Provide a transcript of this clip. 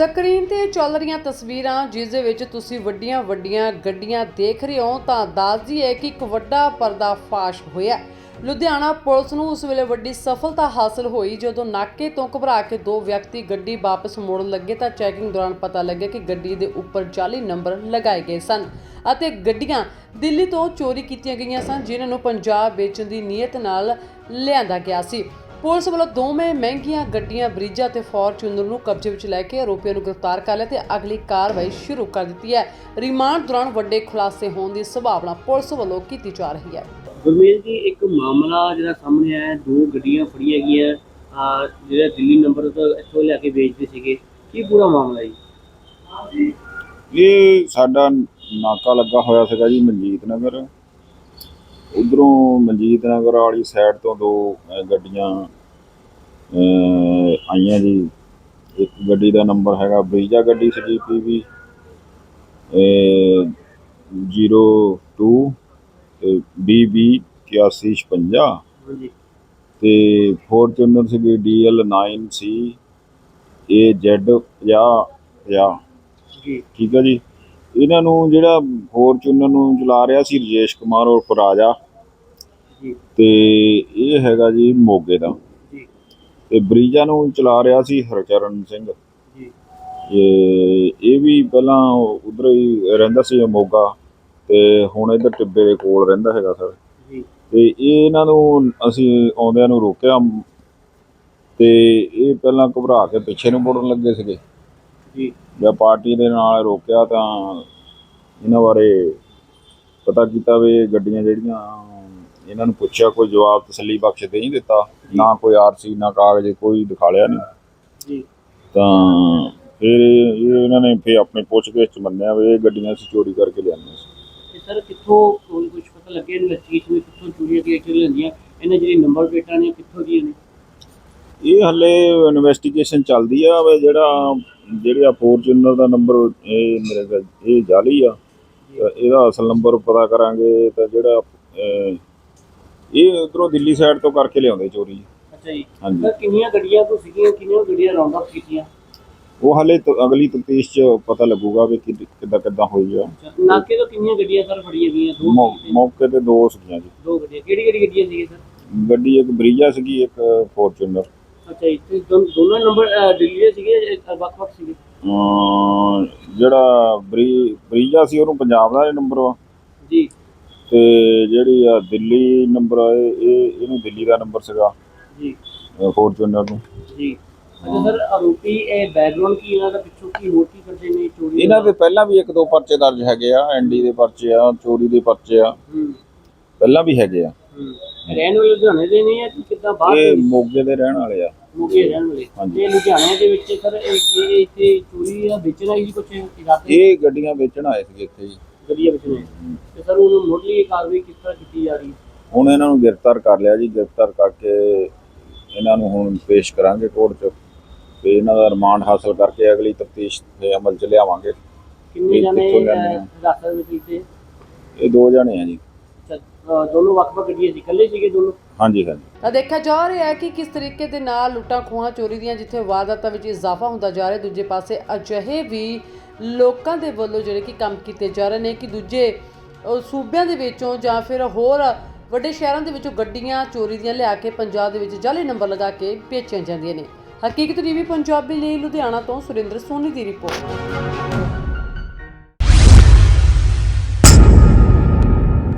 Screen ਤੇ ਚੱਲ ਰਹੀਆਂ ਤਸਵੀਰਾਂ, ਜਿਸ ਦੇ ਵਿੱਚ ਤੁਸੀਂ ਵੱਡੀਆਂ ਵੱਡੀਆਂ ਗੱਡੀਆਂ ਦੇਖ ਰਹੇ ਹੋ, ਤਾਂ ਦੱਸਦੀ ਹੈ ਕਿ ਇੱਕ ਵੱਡਾ ਪਰਦਾਫਾਸ਼ ਹੋਇਆ ਲੁਧਿਆਣਾ ਪੁਲਿਸ ਨੂੰ ਉਸ ਵੇਲੇ ਵੱਡੀ ਸਫਲਤਾ ਹਾਸਲ ਹੋਈ, ਜਦੋਂ ਨਾਕੇ ਤੋਂ ਘਬਰਾ ਕੇ ਦੋ ਵਿਅਕਤੀ ਗੱਡੀ ਵਾਪਸ ਮੋੜਨ ਲੱਗੇ, ਤਾਂ ਚੈਕਿੰਗ ਦੌਰਾਨ ਪਤਾ ਲੱਗਿਆ ਕਿ ਗੱਡੀ ਦੇ ਉੱਪਰ ਜਾਲੀ ਨੰਬਰ ਲਗਾਏ ਗਏ ਸਨ ਅਤੇ ਗੱਡੀਆਂ ਦਿੱਲੀ ਤੋਂ ਚੋਰੀ ਕੀਤੀਆਂ ਗਈਆਂ ਸਨ, ਜਿਨ੍ਹਾਂ ਨੂੰ ਪੰਜਾਬ ਵੇਚਣ ਦੀ ਨੀਅਤ ਨਾਲ ਲਿਆਂਦਾ ਗਿਆ ਸੀ। ਪੁਲਿਸ ਵੱਲੋਂ ਦੋਵੇਂ ਮਹਿੰਗੀਆਂ ਗੱਡੀਆਂ ਬਰੀਜਾ ਤੇ ਫੋਰਚੂਨਰ ਨੂੰ ਕਬਜ਼ੇ ਵਿੱਚ ਲੈ ਕੇ ਆਰੋਪੀਆਂ ਨੂੰ ਗ੍ਰਿਫਤਾਰ ਕਰ ਲਿਆ ਤੇ ਅਗਲੀ ਕਾਰਵਾਈ ਸ਼ੁਰੂ ਕਰ ਦਿੱਤੀ ਹੈ। ਰਿਮਾਂਡ ਦੌਰਾਨ ਵੱਡੇ ਖੁਲਾਸੇ ਹੋਣ ਦੀ ਸੰਭਾਵਨਾ ਪੁਲਿਸ ਵੱਲੋਂ ਕੀਤੀ ਜਾ ਰਹੀ ਹੈ। ਗੁਰਮੇਲ ਜੀ ਇੱਕ ਮਾਮਲਾ ਜਿਹੜਾ ਸਾਹਮਣੇ ਆਇਆ ਹੈ, ਦੋ ਗੱਡੀਆਂ ਫੜੀਆਂ ਗਈਆਂ ਆ ਜਿਹੜਾ ਦਿੱਲੀ ਨੰਬਰ ਤੋਂ ਇੱਥੋਂ ਲਿਆ ਕੇ ਵੇਚਦੇ ਸੀਗੇ। ਕੀ ਪੂਰਾ ਮਾਮਲਾ ਜੀ? ਇਹ ਸਾਡਾ ਨਾਕਾ ਲੱਗਾ ਹੋਇਆ ਸੀਗਾ ਜੀ ਮਨਜੀਤ ਨਗਰ। ਉਧਰੋਂ ਮਨਜੀਤ ਨਗਰ ਵਾਲੀ ਸਾਈਡ ਤੋਂ ਦੋ ਗੱਡੀਆਂ ਆਈਆਂ ਜੀ। ਇੱਕ ਗੱਡੀ ਦਾ ਨੰਬਰ ਹੈਗਾ ਬਰੀਜਾ ਗੱਡੀ ਸੀਗੀ ਪੀਵੀ 02 ਤੇ BB 8156 ਹਾਂਜੀ। ਤੇ ਫੋਰਚੂਨਰ ਸੀਗੀ DL9C AZ 50 50 ਜੀ। ਠੀਕ ਹੈ ਜੀ? ਇਹਨਾਂ ਨੂੰ ਜਿਹੜਾ ਫੋਰਚੂਨਰ ਨੂੰ ਚਲਾ ਰਿਹਾ ਸੀ ਰਜੇਸ਼ ਕੁਮਾਰ ਉਰਫ ਰਾਜਾ। ਤੇ ਇਹ ਹੈਗਾ ਜੀ ਮੋਗੇ ਦਾ। ਤੇ ਬਰੀਜਾ ਨੂੰ ਚਲਾ ਰਿਹਾ ਸੀ ਹਰਚਰਨ ਸਿੰਘ। ਜੀ। ਇਹ ਇਹ ਵੀ ਪਹਿਲਾਂ ਉਧਰ ਹੀ ਰਹਿੰਦਾ ਸੀ ਮੋਗਾ। ਤੇ ਹੁਣ ਇੱਧਰ ਟਿੱਬੇ ਦੇ ਕੋਲ ਰਹਿੰਦਾ ਹੈਗਾ ਸਰ। ਜੀ। ਤੇ ਇਹ ਇਹਨਾਂ ਨੂੰ ਅਸੀਂ ਆਉਂਦਿਆਂ ਨੂੰ ਰੋਕਿਆ। ਤੇ ਇਹ ਪਹਿਲਾਂ ਘਬਰਾ ਕੇ ਪਿੱਛੇ ਨੂੰ ਮੁੜਨ ਲੱਗੇ ਸੀਗੇ। ਜੀ। ਜਾਂ ਪਾਰਟੀ ਦੇ ਨਾਲ ਰੋਕਿਆ ਤਾਂ ਇਹਨਾਂ ਬਾਰੇ ਪਤਾ ਕੀਤਾ ਵੀ ਗੱਡੀਆਂ ਜਿਹੜੀਆਂ ਇਹਨਾਂ ਨੂੰ ਪੁੱਛਿਆ ਕੋਈ ਜਵਾਬ ਤਸੱਲੀ ਬਖਸ਼ ਦੇ ਨਹੀਂ ਦਿੱਤਾ। ਨਾ ਕੋਈ ਆਰਸੀ ਨਾ ਕਾਗਜ਼ ਕੋਈ ਦਿਖਾਲਿਆ ਨਹੀਂ। ਜੀ। ਤਾਂ ਫਿਰ ਇਹ ਇਹ ਇਹਨਾਂ ਨੇ ਫਿਰ ਆਪਣੇ ਪੁੱਛਗਿੱਛ ਚ ਮੰਨਿਆ ਵੀ ਇਹ ਗੱਡੀਆਂ ਅਸੀਂ ਚੋਰੀ ਕਰਕੇ ਲਿਆਂਦੀਆਂ ਸੀ। ਸਰ ਕਿੱਥੋਂ ਕੋਈ ਕੁਝ ਪਤਾ ਲੱਗਿਆ ਇਨਵੈਸਟੀਗੇਸ਼ਨ ਵਿੱਚ ਕਿੱਥੋਂ ਚੋਰੀਆਂ ਕੀਤੀਆਂ ਲੈਂਦੀਆਂ ਇਹਨਾਂ ਜਿਹੜੀ ਨੰਬਰ ਪਲੇਟਾਂ ਨੇ ਕਿੱਥੋਂ ਦੀਆਂ ਨੇ? ਇਹ ਹੱਲੇ ਇਨਵੈਸਟੀਗੇਸ਼ਨ ਚੱਲਦੀ ਆ ਵੀ ਜਿਹੜਾ ਜਿਹੜਾ ਫੋਰਚੂਨਰ ਦਾ ਨੰਬਰ ਇਹ ਮੇਰੇ ਖਿਆਲ ਇਹ ਜਾਲੀ ਆ ਤਾਂ ਇਹਦਾ ਅਸਲ ਨੰਬਰ ਪਤਾ ਕਰਾਂਗੇ ਤਾਂ ਜਿਹੜਾ ਅਹ, ਇਹ ਉਧਰੋਂ ਦਿੱਲੀ ਸਾਈਡ ਤੋਂ ਕਰਕੇ ਲਿਆਉਂਦੇ ਚੋਰੀ। ਅੱਛਾ ਜੀ। ਹਾਂਜੀ। ਕਿੰਨੀਆਂ ਗੱਡੀਆਂ ਤੋਂ ਸੀਗੀਆਂ ਕਿੰਨੀਆਂ ਗੱਡੀਆਂ ਰਾਉਂਡ ਅਪ ਕੀਤੀਆਂ? ਉਹ ਹੱਲੇ ਅਗਲੀ ਤਫਤੀਸ਼ ਚ ਪਤਾ ਲੱਗੂਗਾ ਵੀ ਕਿ- ਕਿੱਦਾਂ ਕਿੱਦਾਂ ਹੋਈ ਆ। ਅੱਛਾ, ਨਾਕੇ ਤੋਂ ਕਿੰਨੀਆਂ ਗੱਡੀਆਂ ਸਰ ਫੜੀਆਂ ਗਈਆਂ? ਦੋ ਮੌ- ਸੀਗੀਆਂ। ਮੌਕੇ ਤੇ ਦੋ ਸੀਗੀਆਂ ਜੀ। ਦੋ ਗੱਡੀਆਂ। ਕਿਹੜੀ ਕਿਹੜੀ ਗੱਡੀਆਂ ਸੀਗੀਆਂ ਸਰ? ਗੱਡੀ ਇੱਕ ਬਰੀਜਾ ਸੀਗੀ ਇੱਕ ਫੋਰਚੂਨਰ ਅੱਛਾ ਜੀ ਤੇ ਦੋ- ਦੋਨੋਂ ਨੰਬਰ ਦਿੱਲੀ ਦੇ ਸੀਗੇ ਇਹ ਵੱਖ-ਵੱਖ ਸੀਗੇ? ਅਮ ਜਿਹੜਾ ਬਰੀ ਬਰੀਜਾ ਸੀ ਉਹਨੂੰ ਪੰਜਾਬ ਦਾ ਨੰਬਰ ਵਾ। ਜੀ। ਤੇ ਜਿਹੜੀ ਆ ਦਿੱਲੀ ਨੰਬਰ ਆ ਇਹ ਇਹ- ਇਹਨੂੰ ਦਿੱਲੀ ਦਾ ਨੰਬਰ ਸੀਗਾ। ਜੀ। ਫੋਰਚੂਨਰ ਨੂੰ। ਜੀ। ਅੱਛਾ ਸਰ ਆਰੋਪੀ ਇਹ ਬੈਕਗ੍ਰਾਉਂਡ ਕੀ ਇਹਨਾਂ ਦਾ ਪਿੱਛੋਂ ਕੀ ਹੋਰ ਕੀ ਕਰਦੇ ਨੇ ਚੋਰੀ ਇਹਨਾਂ ਦੇ ਪਹਿਲਾਂ ਵੀ ਇੱਕ ਦੋ ਪਰਚੇ ਦਰਜ ਹੈਗੇ ਆ ਐਨਡੀ ਦੇ ਪਰਚੇ ਆ ਚੋਰੀ ਦੇ ਪਰਚੇ ਆ। ਹੂੰ। ਪਹਿਲਾਂ ਵੀ ਹੈਗੇ ਆ। ਹੂੰ। ਰਹਿਣ ਵਾਲੇ ਲੁਧਿਆਣੇ ਦੇ ਨਹੀਂ ਆ ਕਿ ਕਿੱਦਾਂ ਬਾਹਰ ਇਹ ਦੇ ਮੋਗੇ ਦੇ ਰਹਿਣ ਵਾਲੇ ਆ। ਮੁਕੇ ਰਹਿਣ ਵਾਲੇ। ਹਾਂਜੀ। ਇਹ ਲੁਧਿਆਣੇ ਦੇ ਵਿੱਚ ਸਰ ਇਹ ਇਹ ਇੱਥੇ ਚੋਰੀ ਆ ਵੇਚਣਾ ਹੀ ਕੁਝ ਇਰਾਦੇ ਇਹ ਗੱਡੀਆਂ ਵੇਚਣ ਆਏ ਸੀਗੇ ਇੱਥੇ ਜੀ। ਗੱਡੀਆਂ ਵੇਚਣੇ ਤੇ ਸਰ ਉਹਨੂੰ ਮੁੱਢਲੀ ਕਾਰਵਾਈ ਕਿਸ ਤਰ੍ਹਾਂ ਕੀਤੀ ਜਾ ਰਹੀ? ਹੈ ਹੁਣ ਇਹਨਾਂ ਨੂੰ ਗ੍ਰਿਫਤਾਰ ਕਰ ਲਿਆ ਜੀ। ਗ੍ਰਿਫਤਾਰ ਕਰਕੇ ਇਹਨਾਂ ਨੂੰ ਹੁਣ ਪੇਸ਼ ਕਰਾਂਗੇ ਕੋਰਟ 'ਚ। ਤੇ ਇਹਨਾਂ ਦਾ ਰਿਮਾਂਡ ਹਾਸਲ ਕਰਕੇ ਅਗਲੀ ਤਫਤੀਸ਼ ਦੇ ਅਮਲ 'ਚ ਲਿਆਵਾਂਗੇ। ਕਿੰਨੇ ਇਹ ਜਣੇ ਕਿੱਥੋਂ ਲੈਣੇ ਆ? ਹਿਰਾਸਤ ਵਿੱਚ ਕੀਤੇ ਇਹ ਦੋ ਜਣੇ ਆ ਜੀ। ਅੱਛਾ, ਅ, ਦੋਨੋਂ ਵੱਖ-ਵੱਖ ਗੱਡੀਆਂ ਸੀ। ਇਕੱਲੇ ਸੀਗੇ ਦੋਨੋਂ? ਹਾਂਜੀ ਹਾਂਜੀ। ਤਾਂ ਦੇਖਿਆ ਜਾ ਰਿਹਾ ਹੈ ਕਿ ਕਿਸ ਤਰੀਕੇ ਦੇ ਨਾਲ ਲੁੱਟਾਂ ਖੋਹਾਂ ਚੋਰੀ ਦੀਆਂ ਜਿੱਥੇ ਵਾਰਦਾਤਾਂ ਵਿੱਚ ਇਜ਼ਾਫਾ ਹੁੰਦਾ ਜਾ ਰਿਹਾ ਦੂਜੇ ਪਾਸੇ ਅਜਿਹੇ ਵੀ ਲੋਕਾਂ ਦੇ ਵੱਲੋਂ ਜਿਹੜੇ ਕਿ ਕੰਮ ਕੀਤੇ ਜਾ ਰਹੇ ਨੇ ਕਿ ਦੂਜੇ ਅਹ, ਸੂਬਿਆਂ ਦੇ ਵਿੱਚੋਂ ਜਾਂ ਫਿਰ ਹੋਰ ਵੱਡੇ ਸ਼ਹਿਰਾਂ ਦੇ ਵਿੱਚੋਂ ਗੱਡੀਆਂ ਚੋਰੀ ਦੀਆਂ ਲਿਆ ਕੇ ਪੰਜਾਬ ਦੇ ਵਿੱਚ ਜਾਅਲੀ ਨੰਬਰ ਲਗਾ ਕੇ ਵੇਚੀਆਂ ਜਾਂਦੀਆਂ ਨੇ। ਹਕੀਕਤ ਟੀਵੀ ਪੰਜਾਬੀ ਲਈ ਲੁਧਿਆਣਾ ਤੋਂ ਸੁਰਿੰਦਰ ਸੋਨੀ ਦੀ ਰਿਪੋਰਟ।